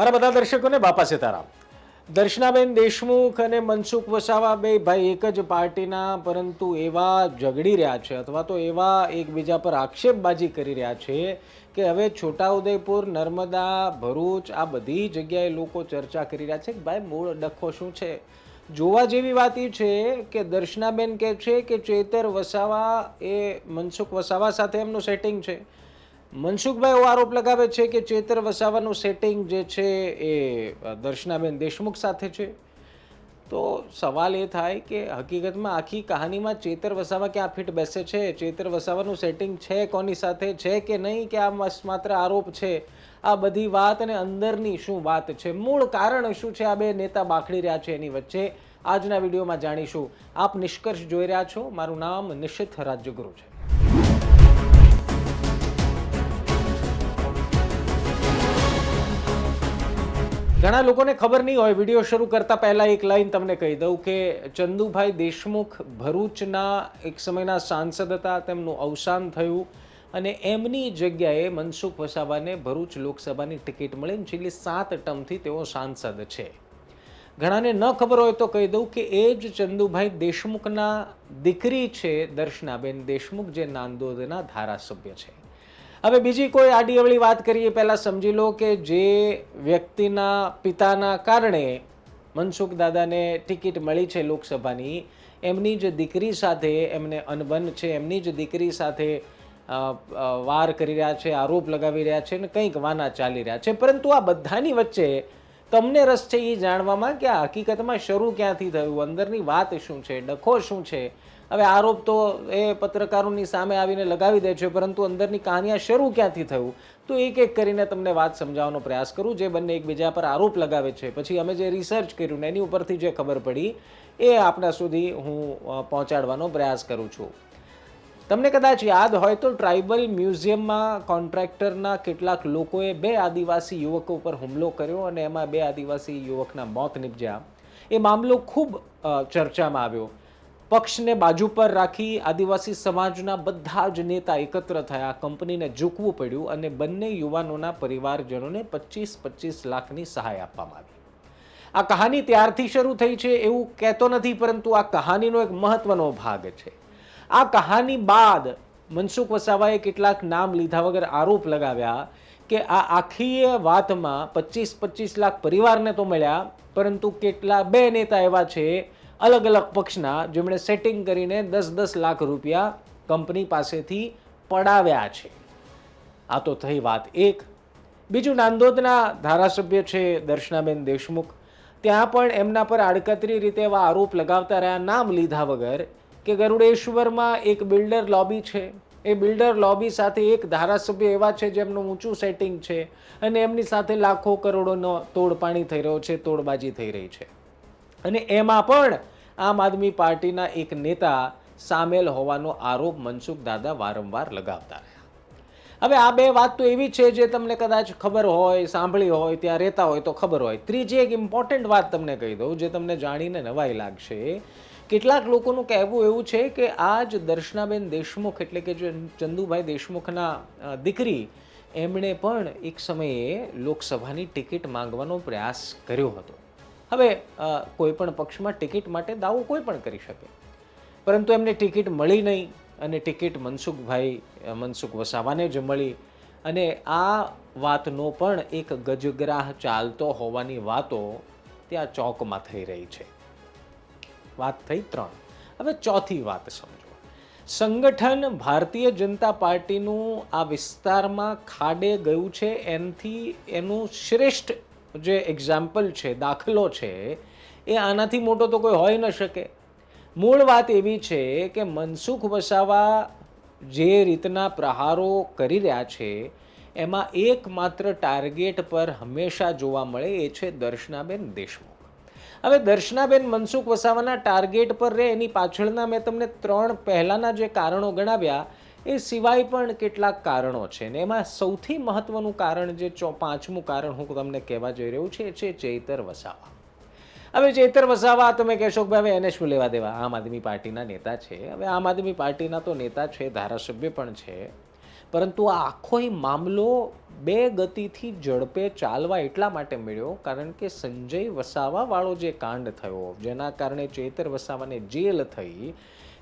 મારા બધા દર્શકોને બાપા સીતારામ. દર્શનાબેન દેશમુખ અને મનસુખ વસાવા બે ભાઈ એક જ પાર્ટીના, પરંતુ એવા ઝઘડી રહ્યા છે અથવા તો એવા એકબીજા પર આક્ષેપબાજી કરી રહ્યા છે કે હવે છોટાઉદેપુર, નર્મદા, ભરૂચ આ બધી જગ્યાએ લોકો ચર્ચા કરી રહ્યા છે કે ભાઈ મૂળ ડખો શું છે? જોવા જેવી વાત એ છે કે દર્શનાબેન કહે છે કે ચેતર વસાવા એ મનસુખ વસાવા સાથે એમનું સેટિંગ છે. મનસુખભાઈ, એવો આરોપ લગાવે છે કે ચેતર વસાવાનું સેટિંગ જે છે એ દર્શનાબેન દેશમુખ સાથે છે. તો સવાલ એ થાય કે હકીકતમાં આખી કહાનીમાં ચેતર વસાવા ક્યાં ફિટ બેસે છે? ચેતર વસાવાનું સેટિંગ છે કોની સાથે? છે કે નહીં? કે આ માત્ર આરોપ છે? આ બધી વાત અને અંદરની શું વાત છે? મૂળ કારણ શું છે? આ બે નેતા બાખડી રહ્યા છે એની વચ્ચે. આજના વિડીયોમાં જાણીશું. આપ નિષ્કર્ષ જોઈ રહ્યા છો. મારું નામ નિશ્ચિત રાજ્યગુરુ છે. ઘણા લોકોને ખબર નહીં હોય, વીડિયો શરૂ કરતા પહેલા એક લાઈન તમને કહી દઉં કે ચંદુભાઈ દેશમુખ ભરૂચના એક સમયના સાંસદ હતા, તેમનું અવસાન થયું અને એમની જગ્યાએ મનસુખ વસાવાને ભરૂચ લોકસભાની ટિકિટ મળી અને છેલ્લી સાત ટર્મથી તેઓ સાંસદ છે. ઘણાને ન ખબર હોય તો કહી દઉં કે એ જ ચંદુભાઈ દેશમુખના દીકરી છે દર્શનાબેન દેશમુખ, જે નાંદોદના ધારાસભ્ય છે. હવે બીજી કોઈ આડીઅવળી વાત કરીએ, પહેલાં સમજી લો કે જે વ્યક્તિના પિતાના કારણે મનસુખ દાદાને ટિકિટ મળી છે લોકસભાની, એમની જ દીકરી સાથે એમને અનબન છે, એમની જ દીકરી સાથે વાર કરી રહ્યા છે, આરોપ લગાવી રહ્યા છે અને કંઈક વાના ચાલી રહ્યા છે. પરંતુ આ બધાની વચ્ચે તમને રસ છે એ જાણવામાં કે આ હકીકતમાં શરૂ ક્યાંથી થયું? અંદરની વાત શું છે? ડખો શું છે? હવે આરોપ તો એ પત્રકારોની સામે આવીને લગાવી દે છે, પરંતુ અંદરની કહાનિયા શરૂ ક્યાંથી થયું? તો એક એક કરીને તમને વાત સમજાવવાનો પ્રયાસ કરું, જે બંને એકબીજા પર આરોપ લગાવે છે. પછી અમે જે રિસર્ચ કર્યું ને એની ઉપરથી જે ખબર પડી, એ આપણા સુધી હું પહોંચાડવાનો પ્રયાસ કરું છું. તમને કદાચ યાદ હોય તો ટ્રાઇબલ મ્યુઝિયમમાં કોન્ટ્રાક્ટરના કેટલાક લોકોએ બે આદિવાસી યુવકો પર હુમલો કર્યો અને એમાં બે આદિવાસી યુવકના મોત નીપજ્યા. એ મામલો ખૂબ ચર્ચામાં આવ્યો. પક્ષને બાજુ પર રાખી આદિવાસી સમાજના બધા જ નેતા એકત્ર થયા. કંપનીને ઝૂકવું પડ્યું અને બંને યુવાનોના પરિવારજનોને પચીસ પચીસ લાખની સહાય આપવામાં આવી. આ કહાની ત્યારથી શરૂ થઈ છે એવું કહેતો નથી, પરંતુ આ કહાનીનો એક મહત્વનો ભાગ છે. આ કહાની બાદ મનસુખ વસાવાએ કેટલાક નામ લીધા વગર આરોપ લગાવ્યા કે આ આખી વાતમાં પચીસ પચીસ લાખ પરિવારને તો મળ્યા, પરંતુ કેટલા બે નેતા એવા છે અલગ અલગ પક્ષના જેમણે સેટિંગ કરીને દસ દસ લાખ રૂપિયા કંપની પાસેથી પડાવ્યા છે. આ તો થઈ વાત એક. બીજું નાંદોદના ધારાસભ્ય છે દર્શનાબેન દેશમુખ. ત્યાં પણ એમના પર આડકતરી રીતે એવા આરોપ લગાવતા રહ્યા. નામ લીધા વગર કે ગરુડેશ્વરમાં એક બિલ્ડર લોબી છે. એ બિલ્ડર લોબી સાથે એક ધારાસભ્ય એવા છે જેમનું ઊંચું સેટિંગ છે અને એમની સાથે લાખો કરોડોનો તોડપાણી થઈ રહ્યો છે, તોડબાજી થઈ રહી છે. અને એમાં પણ આમ આદમી પાર્ટીના એક નેતા સામેલ હોવાનો આરોપ મનસુખ દાદા વારંવાર લગાવતા રહ્યા. હવે આ બે વાત તો એવી છે જે તમને કદાચ ખબર હોય, સાંભળી હોય, ત્યાં રહેતા હોય તો ખબર હોય. ત્રીજી એક ઇમ્પોર્ટન્ટ વાત તમને કહી દઉં, જે તમને જાણીને નવાઈ લાગશે. કેટલાક લોકોનું કહેવું એવું છે કે આ જ દર્શનાબેન દેશમુખ એટલે કે જે ચંદુભાઈ દેશમુખના દીકરી, એમણે પણ એક સમયે લોકસભાની ટિકિટ માંગવાનો પ્રયાસ કર્યો હતો. હવે કોઈ પણ પક્ષમાં ટિકિટ માટે દાવો કોઈ પણ કરી શકે. પરંતુ એમને ટિકિટ મળી નહીં અને ટિકિટ મનસુખભાઈ મનસુખ વસાવાને જ મળી. અને આ વાતનો પણ એક ગજગ્રાહ ચાલતો હોવાની વાતો ત્યાં ચોકમાં થઈ રહી છે. વાત થઈ ત્રણ. હવે ચોથી વાત સમજો. સંગઠન ભારતીય જનતા પાર્ટીનું આ વિસ્તારમાં ખાડે ગયું છે, એનથી એનું શ્રેષ્ઠ જે એક્ઝામ્પલ છે, દાખલો છે, એ આનાથી મોટો તો કોઈ હોઈ ન શકે. મૂળ વાત એવી છે કે મનસુખ વસાવા જે રીતના પ્રહારો કરી રહ્યા છે, એમાં એકમાત્ર ટાર્ગેટ પર હંમેશા જોવા મળે એ છે દર્શનાબેન દેશમુખ. હવે દર્શનાબેન મનસુખ વસાવાના ટાર્ગેટ પર રહે એની પાછળના મેં તમને ત્રણ પહેલાંના જે કારણો ગણાવ્યા એ સિવાય પણ કેટલાક કારણો છે ને એમાં સૌથી મહત્વનું કારણ જે ચો, પાંચમું કારણ હું તમને કહેવા જઈ રહ્યું છે એ છે ચૈતર વસાવા. હવે ચૈતર વસાવા તમે કહેશો કે હવે એને શું લેવા દેવા? આમ આદમી પાર્ટીના નેતા છે. હવે આમ આદમી પાર્ટીના તો નેતા છે, ધારાસભ્ય પણ છે. પરંતુ આ આખો મામલો બે ગતિથી ઝડપે ચાલવા એટલા માટે મળ્યો કારણ કે સંજય વસાવાવાળો જે કાંડ થયો, જેના કારણે ચેતર વસાવાને જેલ થઈ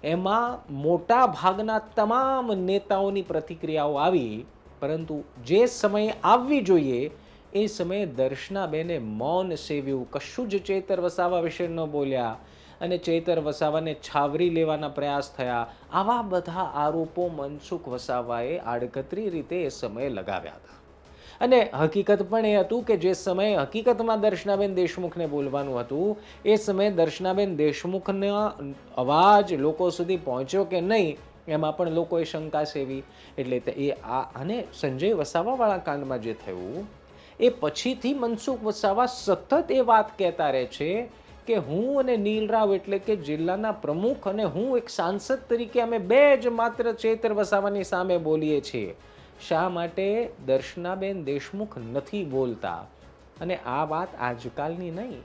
એમાં મોટા ભાગના તમામ નેતાઓની પ્રતિક્રિયાઓ આવી, પરંતુ જે સમયે આવવી જોઈએ, એ સમયે દર્શનાબેને મૌન સેવ્યું. કશું જ ચેતર વસાવા વિશે ન બોલ્યા અને ચેતર વસાવાને છાવરી લેવાના પ્રયાસ થયા. આવા બધા આરોપો મનસુખ વસાવાએ આડકતરી રીતે એ સમયે લગાવ્યા હતા. અને હકીકત પણ એ હતું કે જે સમયે હકીકતમાં દર્શનાબેન દેશમુખને બોલવાનું હતું, એ સમયે દર્શનાબેન દેશમુખનો અવાજ લોકો સુધી પહોંચ્યો કે નહીં, એમાં પણ લોકોએ શંકા સેવી. એટલે એ આ અને સંજય વસાવાવાળા કાંડમાં જે થયું, એ પછીથી મનસુખ વસાવા સતત એ વાત કહેતા રહે છે કે હું અને નીલરાવ એટલે કે જિલ્લાના પ્રમુખ અને હું એક સાંસદ તરીકે અમે બે જ માત્ર ચેતર વસાવાની સામે બોલીએ છીએ. શા માટે દર્શનાબેન દેશમુખ નથી બોલતા? અને આ વાત આજકાલની નહીં.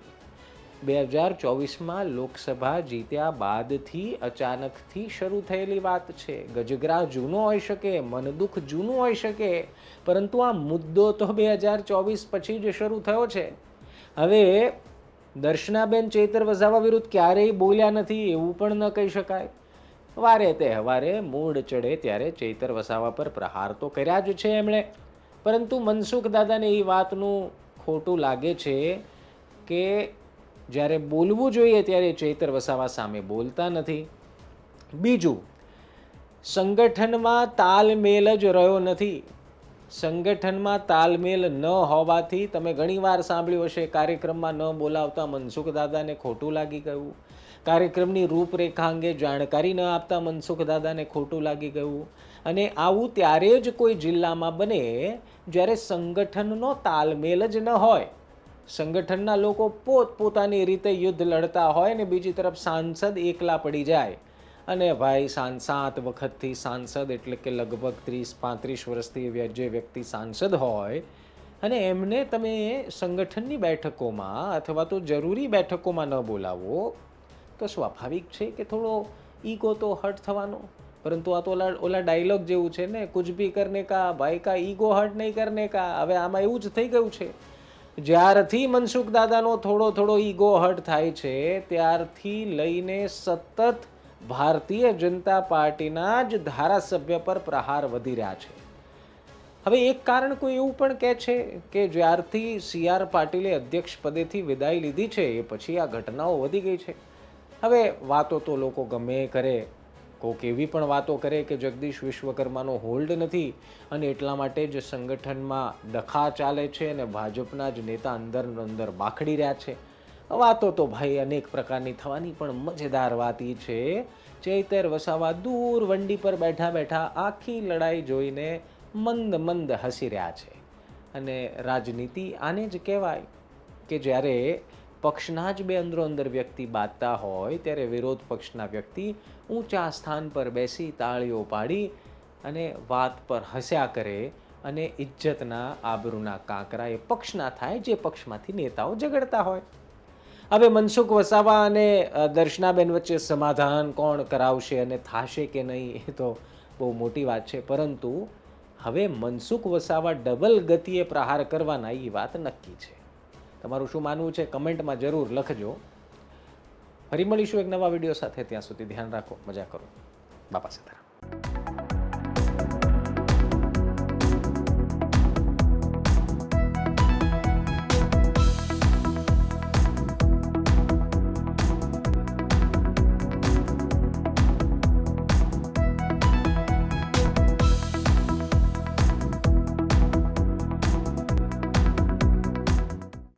બે હજાર ચોવીસમાં લોકસભા જીત્યા બાદથી અચાનકથી શરૂ થયેલી વાત છે. ગજગરા જૂનો હોઈ શકે મનદુખ જૂનું હોઈ શકે, પરંતુ આ મુદ્દો તો બે હજાર ચોવીસ પછી જ શરૂ થયો છે. હવે દર્શનાબેન ચેતર વસાવા વિરુદ્ધ ક્યારેય બોલ્યા નથી એવું પણ ન કહી શકાય. વારે તહેવારે મૂડ ચડે ત્યારે ચૈતર વસાવા પર પ્રહાર તો કર્યા જ છે એમણે. પરંતુ મનસુખ દાદાને એ વાતનું ખોટું લાગે છે કે જ્યારે બોલવું જોઈએ ત્યારે ચૈતર વસાવા સામે બોલતા નથી. બીજું, સંગઠનમાં તાલમેલ જ રહ્યો નથી. સંગઠનમાં તાલમેલ ન હોવાથી તમે ઘણીવાર સાંભળ્યું હશે, કાર્યક્રમમાં ન બોલાવતા મનસુખ દાદાને ખોટું લાગી ગયું. કાર્યક્રમની રૂપરેખા અંગે જાણકારી ન આપતા મનસુખ દાદાને ખોટું લાગી ગયું. અને આવું ત્યારે જ કોઈ જિલ્લામાં બને જ્યારે સંગઠનનો તાલમેલ જ ન હોય. સંગઠનના લોકો પોત પોતાની રીતે યુદ્ધ લડતા હોય ને બીજી તરફ સાંસદ એકલા પડી જાય. અને ભાઈ સાં સાત વખતથી સાંસદ એટલે કે લગભગ ત્રીસ, પાંત્રીસ વર્ષથી જે વ્યક્તિ સાંસદ હોય અને એમને તમે સંગઠનની બેઠકોમાં અથવા તો જરૂરી બેઠકોમાં ન બોલાવો તો સ્વાભાવિક છે કે થોડો ઈગો તો હર્ટ થવાનો. પરંતુ આ તો ઓલા ઓલા ડાયલોગ જેવું છે ને, કુછ ભી કરને કા, ભાઈ કા ઈગો હર્ટ નહીં કરને કા. હવે આમાં એવું જ થઈ ગયું છે. જ્યારથી મનસુખ દાદાનો થોડો થોડો ઈગો હર્ટ થાય છે, ત્યારથી લઈને સતત ભારતીય જનતા પાર્ટીના જ ધારાસભ્ય પર પ્રહાર વધી રહ્યા છે. હવે એક કારણ કોઈ એવું પણ કહે છે કે જ્યારથી સી આર પાટીલે અધ્યક્ષ પદેથી વિદાય લીધી છે, એ પછી આ ઘટનાઓ વધી ગઈ છે. હવે વાતો તો લોકો ગમે કરે. કોક એવી પણ વાતો કરે કે જગદીશ વિશ્વકર્માનો હોલ્ડ નથી અને એટલા માટે જ સંગઠનમાં ડખા ચાલે છે અને ભાજપના જ નેતા અંદર અંદર બાખડી રહ્યા છે. વાતો તો ભાઈ અનેક પ્રકારની થવાની પણ મજેદાર વાત એ છે. ચૈતર વસાવા દૂર વંડી પર બેઠા બેઠા આખી લડાઈ જોઈને મંદ મંદ હસી રહ્યા છે. અને રાજનીતિ આને જ કહેવાય કે જ્યારે પક્ષના જ બે અંદરો અંદર વ્યક્તિ બાંધતા હોય ત્યારે વિરોધ પક્ષના વ્યક્તિ ઊંચા સ્થાન પર બેસી તાળીઓ પાડી અને વાત પર હસ્યા કરે અને ઇજ્જતના આબરૂના કાંકરા એ પક્ષના થાય જે પક્ષમાંથી નેતાઓ ઝઘડતા હોય. હવે મનસુખ વસાવા અને દર્શનાબેન વચ્ચે સમાધાન કોણ કરાવશે અને થાશે કે નહીં એ તો બહુ મોટી વાત છે. પરંતુ હવે મનસુખ વસાવા ડબલ ગતિએ પ્રહાર કરવાના એ વાત નક્કી છે. તમારું શું માનવું છે કમેન્ટમાં જરૂર લખજો. ફરી મળીશું એક નવા વીડિયો સાથે. ત્યાં સુધી ધ્યાન રાખો, મજા કરો. બાપા સીતારામ.